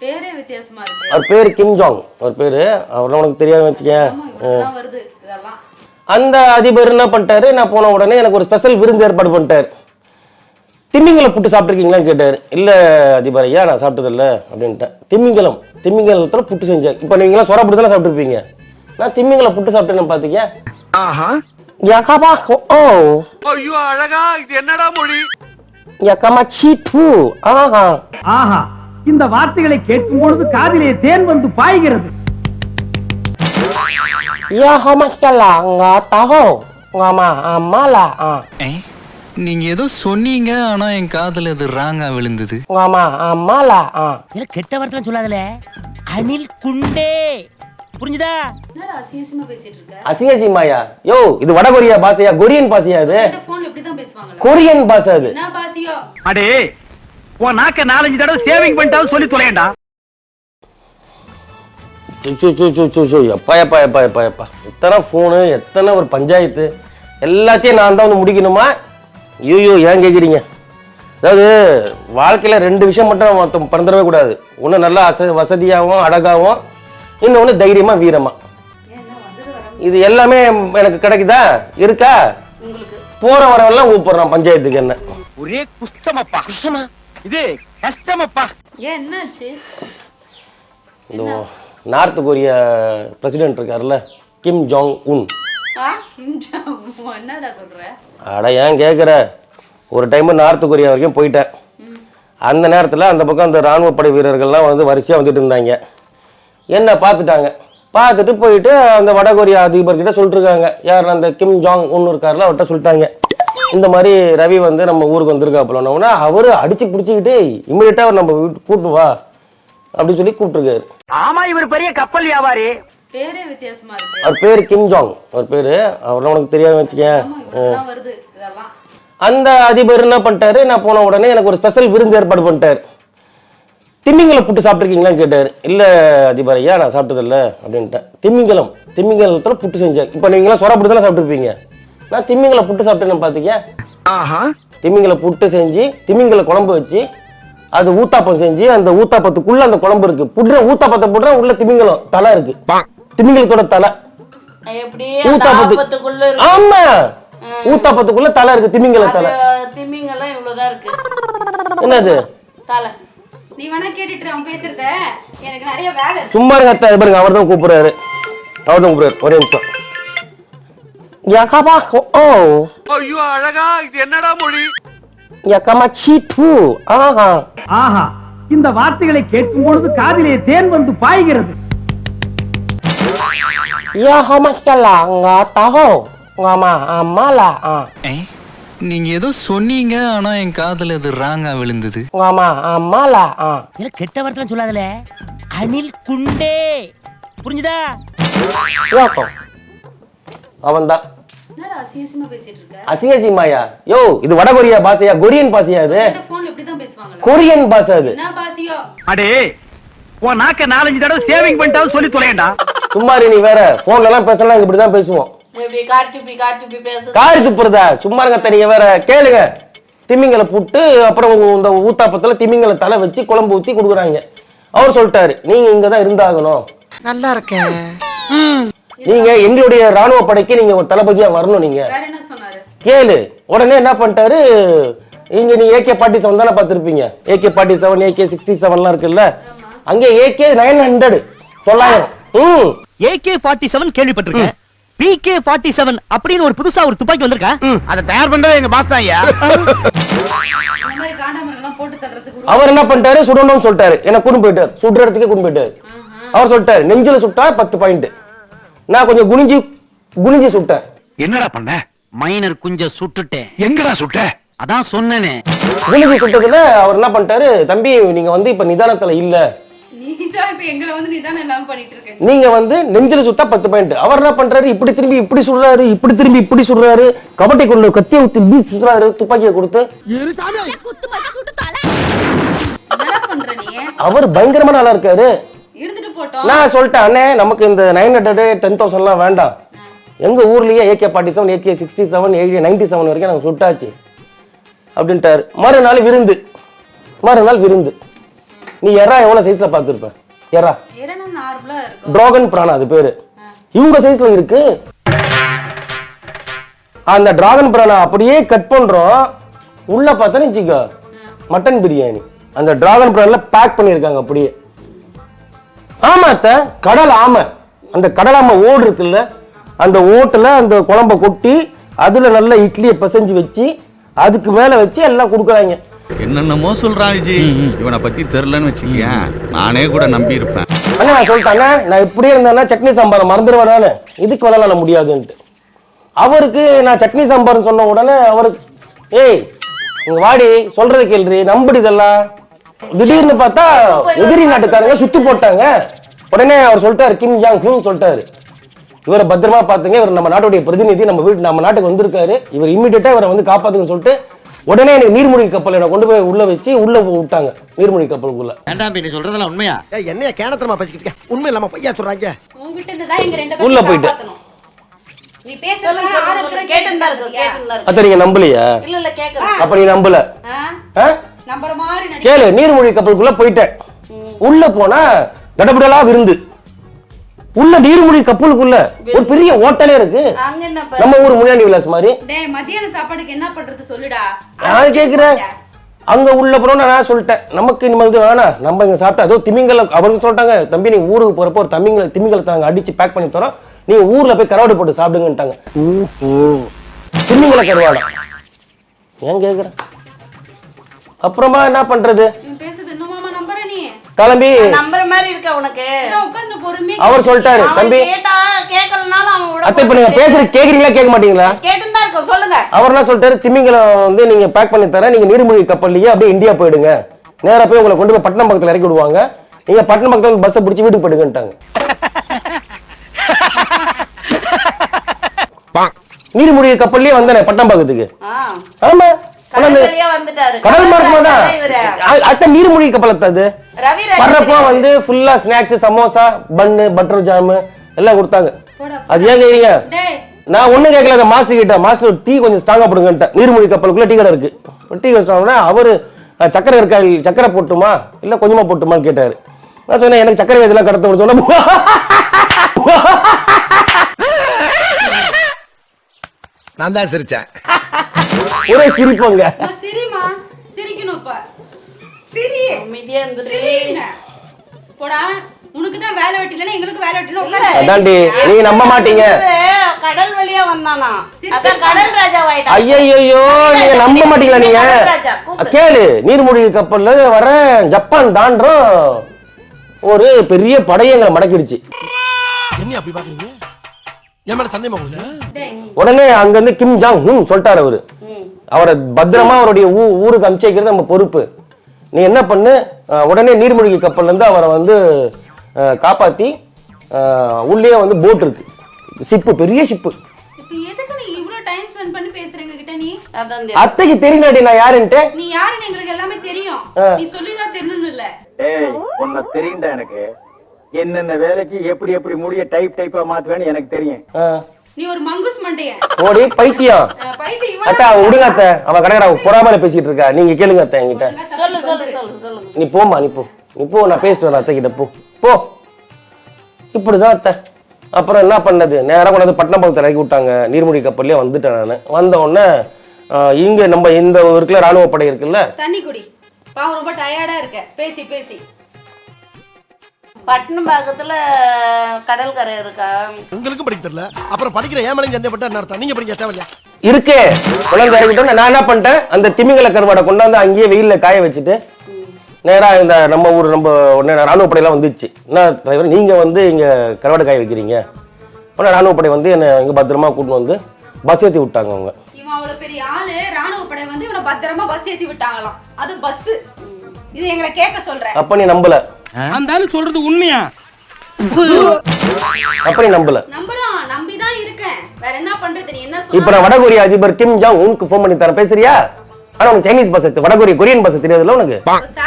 பேரே வித்தியாசமா இருக்கு. அவர் பேர் கிம் ஜாங். அவர் பேர் அவர் உனக்கு தெரியாம வச்சுக்கேன் வருது இதெல்லாம். அந்த அதிபர் என்ன பண்ணிட்டாரு? நான் போன உடனே எனக்கு ஒரு ஸ்பெஷல் விருந்து ஏற்பாடு பண்ணிட்டார். திமிங்கலம் புட்டு சாப்பிட்ருக்கீங்களான்னு கேட்டார். இல்லை அதிபர் ஐயா நான் சாப்பிட்டதில்ல அப்படின்ட்டேன் திமிங்கலம் திமிங்கலத்தில் புட்டு செஞ்சேன். இப்போ நீங்களாம் சொரா புட்டு தானே சாப்பிட்ருப்பீங்க நான் திமிங்கலம் புட்டு சாப்பிட்டேன்னு பார்த்தீங்க ஆஹா. யாக்காபா ஓ. ஐயோ அழகா இது என்னடா மொழி? யாக்காமா சீ டூ ஆஹா. ஆஹா. இந்த வார்த்தைகளை கேட்கும் பொழுது காதிலே தேன் வந்து பாய்கிறது. நீங்க ஏதோ சொன்னீங்க ஆனா என் காதுல இது ராங்கா விழுந்தது. கெட்ட வார்த்தை சொல்லாதல. அனில் குண்டே. புரிஞ்சுதா? என்னடா அசிங்கமா பேசிட்டு இருக்க? அசிங்கசிமாயா யோ? இது வட கொரியா பாஷையா? கொரியன் பாஷையா இது இந்த போன்ல இப்படிதான் பேசுவாங்களா கொரியன் பாஷை அது. என்ன பாசியோ அடே உன் நாக்க நாலஞ்சு தடவை சேவிங் பண்ணிட்டாலும் சொல்லி தொலையண்டா. சு சு சு சு சு எப்பா எப்பா எப்பா எப்பா எப்பா. எத்தனை ஃபோனு எத்தனை ஒரு பஞ்சாயத்து? எல்லாத்தையும் நான் தான் வந்து முடிக்கணுமா? ஐயோ ஏன் கேட்குறீங்க அதாவது வாழ்க்கையில் ரெண்டு விஷயம் மட்டும் பறந்துடவே கூடாது. ஒன்று நல்லா அச வசதியாகவும் அழகாகவும் இன்னொன்று தைரியமாக வீரமாக ஏன் என்ன வந்தது வர இது எல்லாமே எனக்கு கிடைக்குதா? இருக்கா? உங்களுக்கு. போகிற வரவெல்லாம் கூப்பிட்றான் பஞ்சாயத்துக்கு என்ன. ஒரே குஷ்டமப்பா. குஷ்டமா? இது கஷ்டமப்பா. ஏன் என்னாச்சு? இந்த நார்த் கொரியா பிரசிடென்ட் இருக்கார்ல கிம் ஜாங் உன் ஆ கிம் ஜாங் உன் என்னடா சொல்ற? அட ஏன் கேட்குற ஒரு டைம் நார்த் கொரியா வரைக்கும் போயிட்டேன். அந்த நேரத்தில் அந்த பக்கம் அந்த ராணுவ படை வீரர்கள்லாம் வந்து வரிசையாக வந்துட்டு இருந்தாங்க. என்ன பார்த்துட்டாங்க. பார்த்துட்டு போயிட்டு அந்த வட கொரியா அதிபர்கிட்ட சொல்லிட்டு இருக்காங்க. யார் அந்த கிம் ஜாங் உன் இருக்கார்ல அவர்கிட்ட சொல்லிட்டாங்க. இந்த மாதிரி ரவி வந்து நம்ம ஊருக்கு வந்திருக்காப்புலன்னா அவர் அடிச்சு பிடிச்சிக்கிட்டு இம்மிடியட்டாக நம்ம வீட்டு கூட்டு வா அப்படின்னு சொல்லி கூப்பிட்டுருக்காரு. ஆமா இவர் பெரிய கப்பல் வியாபாரி. பேரே வித்தியாசமா இருக்கு. அவர் பேர் கிம் ஜாங். அவர் பேர் அவர்லாம் உனக்கு தெரியாம வச்சுக்கேன் ஆமா இவ்வளவுதான் வருது இதெல்லாம். அந்த அதிபர் என்ன பண்ணிட்டாரு? நான் போன உடனே எனக்கு ஒரு ஸ்பெஷல் விருந்து ஏற்பாடு பண்ணிட்டார். திமிங்கலம் புட்டு சாப்பிட்ருக்கீங்களான்னு கேட்டார். இல்லை அதிபர் ஐயா நான் சாப்பிட்டதில்ல அப்படின்ட்டேன். திமிங்கலம் திமிங்கலத்தில் புட்டு செஞ்சேன். இப்போ நீங்களாம் சொரா புட்டு தானே சாப்பிட்ருப்பீங்க நான் திமிங்கல புட்டு சாப்பிட்டேன்னு பார்த்தீங்க ஆஹா. திமிங்கல புட்டு செஞ்சு திமிங்கல குழம்பு வச்சு அது ஊத்தாப்பம் செஞ்சு அந்த ஊத்தாப்பத்துக்குள்ள அந்த குழம்பு இருக்கு. புடுற ஊத்தாப்பத்தை புடுற உள்ள திமிங்கலம் தலை இருக்கு. திமிங்கலத்தோட தலை. எப்படி அந்த ஊத்தாப்பத்து ஆப்பத்துக்குள்ள இருக்கு. ஆமா. ஊத்தாப்பத்துக்குள்ள தலை இருக்கு திமிங்கல தலை. அது திமிங்கெல்லாம் இவ்வளவுதான் இருக்கு. என்னது? தலை. நீ வேணா கேட்டுட்டு அவன் பேசுறத. எனக்கு நிறைய வேலை இருக்கு. சும்மா இருங்க பாருங்க அவர் தான் கூப்பிடுறாரு. அவர் தான் கூப்பிடுறாரு. ஒரே நிமிஷம். யாக்காபா ஓ ஐயோ அழகா இது என்னடா மொழி? யாக்காமா சீ டூ ஆஹா ஆஹா இந்த வார்த்தைகளை கேட்கும் பொழுது காதிலே தேன் வந்து பாய்கிறது. ஆ நீங்க ஏதோ சொன்னீங்க ஆனா என் காதுல இது ராங்கா விழுந்தது. இல்ல கெட்ட வார்த்தை சொல்லாதல. அனில் குண்டே. புரிஞ்சுதா? அவன்தான். அசிங்கசிமாயா யோ இது வட கொரியா பாஷையா? கொரியன் பாஷையா இது? கொரியன் பாஷை அது. என்ன பாசியோ அடே உன் நாக்க நாலஞ்சு தடவை சேவிங் பண்ணிட்டாலும் சொல்லி தொலையண்டா. சும்மா நீ வேற. போன்ல எல்லாம் பேசலாம் இப்படி தான் பேசுவோம் காரி துப்புறதா? சும்மா இருங்க நீங்க வேற. கேளுங்க. திமிங்கல புட்டு அப்புறம் இந்த ஊத்தாப்பத்துல திமிங்கல தலை வச்சு குழம்பு ஊத்தி கொடுக்குறாங்க. அவர் சொல்லிட்டாரு நீங்க இங்க தான் இருந்தாகணும். நல்லா இருக்கேன். நீங்க எங்களுடைய ராணுவ படைக்கு நீங்க ஒரு தளபதியா வரணும் நீங்க. வேற என்ன சொன்னாரு? கேளு. உடனே என்ன பண்ணிட்டாரு? இங்க நீ ஏகே ஃபார்ட்டி செவன் தானே பார்த்துருப்பீங்க. A K forty seven A K sixty செவன்லாம் இருக்குல்ல. அங்கே ஏகே நைன் ஹண்ட்ரட் தொள்ளாயிரம். ம். ஏகே ஃபார்ட்டி செவன் கேள்விப்பட்டிருக்கேன். பிகே ஃபார்ட்டி செவன் அப்படின்னு ஒரு புதுசா ஒரு துப்பாக்கி வந்திருக்கா? அதை தயார் பண்றது எங்க பாஸ் தான் ஐயா. இந்த மாதிரி காண்டாமரம் போட்டு தர்றதுக்கு ஒரு- அவர் என்ன பண்ணிட்டாரு? சுடணும்னு சொல்லிட்டாரு. என்ன கூண்டு போயிட்டாரு. சுடுற இடத்துக்கே கூண்டு போயிட்டாரு. அவர் சொல்லிட்டாரு நெஞ்சில சுட்டா பத்து பாயிண்ட் நான் கொஞ்சம் குனிஞ்சு குனிஞ்சு சுட்டேன். என்னடா பண்ண? மைனர் குஞ்ச சுட்டுட்டேன். எங்கடா சுட்ட? அதான் சொன்னேனே. குனிஞ்சு சுட்டதுல அவர் என்ன பண்ணிட்டாரு தம்பி நீங்க வந்து இப்ப நிதானத்துல இல்ல. நீதான் இப்ப எங்களை வந்து நீ தானே எல்லாம் பண்ணிட்டு இருக்க நீங்க வந்து நெஞ்சில சுட்டா பத்து பாயிண்ட் அவர் என்ன பண்றாரு இப்படி திரும்பி இப்படி சுடுறாரு இப்படி திரும்பி இப்படி சுடுறாரு கபட்டை கொண்டு கத்தியை ஊத்தி இப்படி சுடுறாரு துப்பாக்கியை கொடுத்து. என்னடா பண்ற நீ? அவர் பயங்கரமான ஆளா இருக்காரு. போட்டோம். நான் சொல்லிட்டேன் அண்ணே நமக்கு இந்த நைன் ஹண்ட்ரட் டென் தௌசண்ட்லாம் வேண்டாம். எங்க ஊர்லயே A K forty seven A K sixty seven A K ninety seven வரைக்கும் நாங்கள் சுட்டாச்சு. அப்படின்ட்டாரு. மறுநாள் விருந்து. மறுநாள் விருந்து. நீ எறா எவ்வளவு சைஸ்ல பார்த்துருப்ப? எறா. டிராகன் பிரான் அது பேரு. இவங்க சைஸ்ல இருக்கு. அந்த டிராகன் பிரானை அப்படியே கட் பண்றோம். உள்ள பார்த்தா வச்சுக்கோ. மட்டன் பிரியாணி அந்த டிராகன் பிரான்ல பேக் பண்ணியிருக்காங்க அப்படியே. ஆமா அத்தை. கடல் ஆமை. அந்த கடல் ஆமை ஓடு இருக்குல்ல அந்த ஓட்டுல அந்த குழம்ப கொட்டி அதுல நல்ல இட்லியை பிசைஞ்சு வச்சு அதுக்கு மேல வச்சு எல்லாம் கொடுக்குறாங்க. என்னென்னமோ சொல்றான் விஜய் இவனை பத்தி தெரிலன்னு வச்சுக்கேன் நானே கூட நம்பி இருப்பேன். அண்ணா நான் சொல்லிட்டேன் நான் இப்படியே இருந்தேன்னா சட்னி சாம்பார் மறந்துடுவேன் நானு. இதுக்கு வேலை நான் முடியாதுன்ட்டு. அவருக்கு நான் சட்னி சாம்பார் சொன்ன உடனே அவருக்கு ஏய் இங்க வாடி சொல்றது கேள்றி நம்புடி இதெல்லாம். திடீர்னு பார்த்தா எதிரி நாட்டுக்காரங்க சுத்தி போட்டாங்க. உடனே அவர் சொல்லிட்டாரு கிம் ஜாங் ஹூன் சொல்லிட்டாரு. இவரை பத்திரமா பாத்துங்க இவர் நம்ம நாட்டுடைய பிரதிநிதி நம்ம வீட்டு நம்ம நாட்டுக்கு வந்திருக்காரு. இவர் இம்மிடியட்டா இவரை வந்து காப்பாத்துங்கன்னு சொல்லிட்டு உடனே எனக்கு நீர்மூழ்கி கப்பல் என்னை கொண்டு போய் உள்ள வச்சு உள்ள விட்டாங்க நீர்மூழ்கி கப்பலுக்குள்ள. வேண்டாம் நீ சொல்றதெல்லாம் உண்மையா? என்னைய கேனத்தனமா பேசிக்கிட்டு உண்மை இல்லாம பையா சொல்றாங்க? உங்ககிட்ட இருந்து தான் எங்க ரெண்டு உள்ள பேரும் போயிட்டு. அத்தை நீங்க நம்பலையா? இல்ல இல்ல கேக்குறேன் அப்ப நீ நம்பல? ஆ? நம்புற மாதிரி நடி கேளு நீர்மூழ்கி கப்பலுக்குள்ள போயிட்டேன் உள்ள போனா கடபுடலா விருந்து. உள்ள நீர்மூழ்கி கப்பலுக்குள்ள ஒரு பெரிய ஓட்டலே இருக்கு. அங்க என்ன ப- நம்ம ஊர் முன்னாடி விலாஸ் மாதிரி. டேய் மதியான சாப்பாடுக்கு என்ன பண்றது சொல்லுடா. நான் கேக்குறேன். அங்க உள்ள போறோம் நான் சொல்லிட்டேன். நமக்கு இனிமேல் இது வேணாம். நம்ம இங்க சாப்பிட்டா அதோ திமிங்கல அவங்க சொல்லிட்டாங்க தம்பி நீங்க ஊருக்கு போறப்போ ஒரு திமிங்கல திமிங்கலத்தை நாங்க அடிச்சு பேக் பண்ணி தரோம். நீங்க ஊர்ல போய் கருவாடு போட்டு சாப்பிடுங்கன்ட்டாங்க. திமிங்கல கருவாடா. ஏன் கேக்குறேன் அப்புறமா என்ன பண்றது? கிளம்பி நம்புற மாதிரி இருக்க உனக்கு. இதான் உட்கார்ந்து பொறுமையா அவர் சொல்லிட்டாரு தம்பி. கேட்டா அவன் அத்தை இப்ப நீங்க பேசுறது கேக்குறீங்களா கேட்க மாட்டீங்களா? சொல்லுங்க. அவர் என்ன சொல்லிட்டாரு? திமிங்கலம் வந்து நீங்க பேக் பண்ணி தரேன். நீங்க நீர்மூழ்கி கப்பல்லையே அப்படியே இந்தியா போயிடுங்க. நேரா போய் உங்களை கொண்டு போய் பட்டணம் பக்கத்துல இறக்கி விடுவாங்க. நீங்க பட்டணம் பக்கத்துல பஸ்ஸை பிடிச்சி வீட்டுக்கு போயிடுங்கன்ட்டாங்க. நீர்மூழ்கி கப்பல்லையே வந்தேனே பட்டணம் பக்கத்துக்கு. ஆமா. கடல் மார்க்கமா தான். இவரு. அத்தை நீர்மூழ்கி கப்பல் அது. ரவி வர்றப்போ வந்து ஃபுல்லா snacks samosa bun butter jam எல்லாம் கொடுத்தாங்க. அது ஏன் கேக்குறீங்க? டேய். நான் ஒண்ணும் கேட்கல அந்த மாஸ்டர் கிட்ட. மாஸ்டர் டீ கொஞ்சம் ஸ்ட்ராங்கா போடுங்கன்ட்டேன் நீர்மொழி கப்பலுக்குள்ள டீ கடை இருக்கு. டீ கடை ஸ்ட்ராங்னா அவரு சக்கரை இருக்கா சக்கரை போட்டுமா இல்ல கொஞ்சமா போட்டுமான்னு கேட்டாரு. நான் சொன்னேன் எனக்கு சக்கரை இதெல்லாம் கடத்த சொன்ன நான் தான் சிரிச்சேன். ஒரே சிரிப்பங்க. சிரிமா சிரிக்கணும் இப்ப. சிரி. அமைதியா இருந்துட்டு போடா. உனக்கு தான் வேலை வெட்டிலன்னா எங்களுக்கு வேலை வெட்டில உட்கார. அதான்டி நீங்க நம்ப மாட்டீங்க. கடல் வழியா வந்தானா? அதான். கடல் ராஜா ஆயிட்டான் ஐயோ நீங்க நம்ப மாட்டீங்களா நீங்க. கேளு. நீர்மூழ்கி கப்பல்ல வர ஜப்பான் தாண்டோம் ஒரு பெரிய படையங்களை மடக்கிடுச்சு. என்ன அப்படி பாக்குறீங்க? என் மேல சந்தேகமா உங்களுக்கு டேய் உடனே அங்க இருந்து கிம் ஜாங் ஹுன் சொல்லிட்டாரு அவரு. அவரை பத்திரமா அவருடைய ஊ ஊருக்கு அனுப்பிச்சு வைக்கிறது நம்ம பொறுப்பு. நீ என்ன பண்ணு உடனே நீர்மூழ்கி கப்பல்ல இருந்து அவரை வந்து அஹ், உள்ளே வந்து போட் இருக்கு. ஷிப்பு பெரிய ஷிப்பு அத்தைக்கு தெரியுனாடி நான் யாருன்ட்டு? நீ யாருன்னு எங்களுக்கு எல்லாமே தெரியும். நீ சொல்லிதான் தெரியணும் இல்ல. ஏய் உன்னை தெரியும்டா எனக்கு. என்னென்ன வேலைக்கு எப்படி எப்படி முடிய டைப் டைப்பா மாத்துவேன்னு எனக்கு தெரியும். நீ ஒரு மங்குஸ் மண்டையன் ஓடி பைத்தியம் அத்தா விடுங்க அத்தை. அவன் கடைக்கார பொறாமல பேசிட்டு இருக்கா. நீங்க கேளுங்க அத்தை என்கிட்ட. சொல்லு சொல்லு. சொல்லு நீ போம்மா நீ போ. நீ போ நான் பேசிட்டு வரேன் அத்தை கிட்ட போ. போ. இப்படிதான் அத்தை. அப்புறம் என்ன பண்ணது? நேரா கொண்டாந்து பட்டினம் பக்கத்தில் இறக்கி விட்டாங்க. நீர்மூழ்கி கப்பல்லே வந்துட்டேன் நான். வந்த உடனே இங்க நம்ம இந்த இருக்குல்ல ராணுவ படை இருக்குல்ல? தண்ணி குடி. பாவம் ரொம்ப டயர்டா இருக்க. பேசி பேசி. பட்டணம் பக்கத்துல கடற்கரை இருக்கா? உங்களுக்கும் படிக்க தெரியல. அப்புறம் படிக்கிற ஏமலையும் சந்தேகப்பட்டா என்ன அர்த்தம்? நீங்க படிக்க தேவையில்ல. இருக்கே. கொண்டாந்து இறக்கிட்டோம் நான் என்ன பண்ணிட்டேன்? அந்த திமிங்கல கருவாடை கொண்டாந்து அங்கேயே வெயில்ல காய வச்சுட்டு நேரா இந்த நம்ம ஊர் நம்ம உடனே ராணுவ படையெல்லாம் வந்துச்சு. என்ன டிரைவர் நீங்க வந்து இங்க கருவாடை காய வைக்கிறீங்க. உடனே ராணுவ படை வந்து என்ன இங்க பத்திரமா கூட்டிட்டு வந்து பஸ் ஏற்றி விட்டாங்க அவங்க. இவன் பெரிய ஆளு. ராணுவ படை வந்து இவனை பத்திரமா பஸ் ஏத்தி விட்டாங்களாம். அது பஸ் இது எங்களை கேட்க சொல்றேன். அப்ப நீ நம்பல. அந்த ஆளு சொல்றது உண்மையா? அப்ப நீ நம்பல. நம்புறான் நம்பிதான் இருக்கேன். வேற என்ன பண்றது? நீ என்ன இப்ப நான் வடகொரிய அதிபர் கிம் ஜாங் உனக்கு ஃபோன் பண்ணி தரேன். பேசுறியா? ஆனா உனக்கு சைனீஸ் பாஷை வடகொரிய கொரியன் பாஷை தெரியாதுல்ல உனக்கு?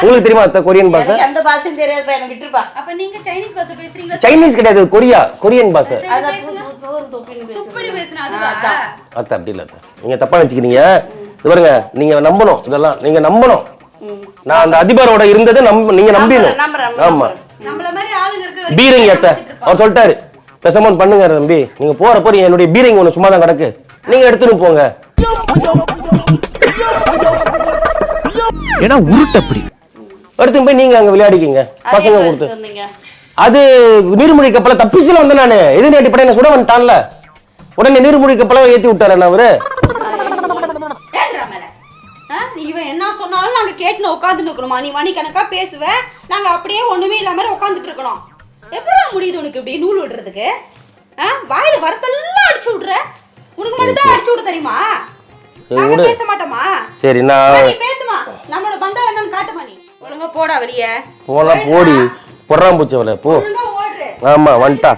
உங்களுக்கு தெரியுமா அத்தை கொரியன் பாஷை எந்த பாஷையும் தெரியாது எனக்கு விட்டுருப்பா. அப்ப நீங்க சைனீஸ் பாஷை பேசுறீங்களா? சைனீஸ் கிடையாது கொரியா கொரியன் பாஷை அத்தை அப்படி இல்ல. நீங்க தப்பா நினைச்சுக்கிறீங்க இது பாருங்க நீங்க நம்பணும் இதெல்லாம் நீங்க நம்பணும். நான் அந்த அதிபரோட இருந்ததை நம்ப நீங்க நம்பிடணும். ஆமா. பீரிங் ஏத்த. அவர் சொல்லிட்டாரு. பேசாம ஒண்ணு பண்ணுங்க தம்பி. நீங்க போறப்போ என்னுடைய பீரிங் ஒண்ணு சும்மா தான் கிடக்கு. நீங்க எடுத்துட்டு போங்க. ஏன்னா உருட்டு அப்படி. எடுத்துட்டு போய் நீங்க அங்க விளையாடிக்கிங்க. பசங்க கொடுத்து. அது நீர்மொழி கப்பலை தப்பிச்சுல வந்தேன் நானு. எதிரி அடிப்படையில சுட வந்துட்டான்ல. உடனே நீர்மொழி கப்பலை ஏத்தி விட்டாரு என்ன அவரு? என்ன சொன்னாலும் நாங்க கேட்டுன்னு உட்காந்துட்டு இருக்கணுமா? நீ மணிக்கணக்கா பேசுவ. நாங்க அப்படியே ஒண்ணுமே இல்லாம உட்காந்துட்டு இருக்கணும். எப்படி முடியுது உனக்கு இப்படி நூல் விடுறதுக்கு? ஆ, வாயில வரத்தெல்லாம் அடிச்சு விடுற. உனக்கு மட்டும் தான் அடிச்சு விட தெரியுமா? சரி, நாங்க விடு. பேச மாட்டோமா? சரி நான் நீ பேசுமா. நம்மளோட பந்தம் என்னன்னு காட்டுமா நீ ஒழுங்கா போடா வெளியே. போலாம் போடி. பொறாம்பூச்சி அவளை போ. ஆமா வந்துட்டா.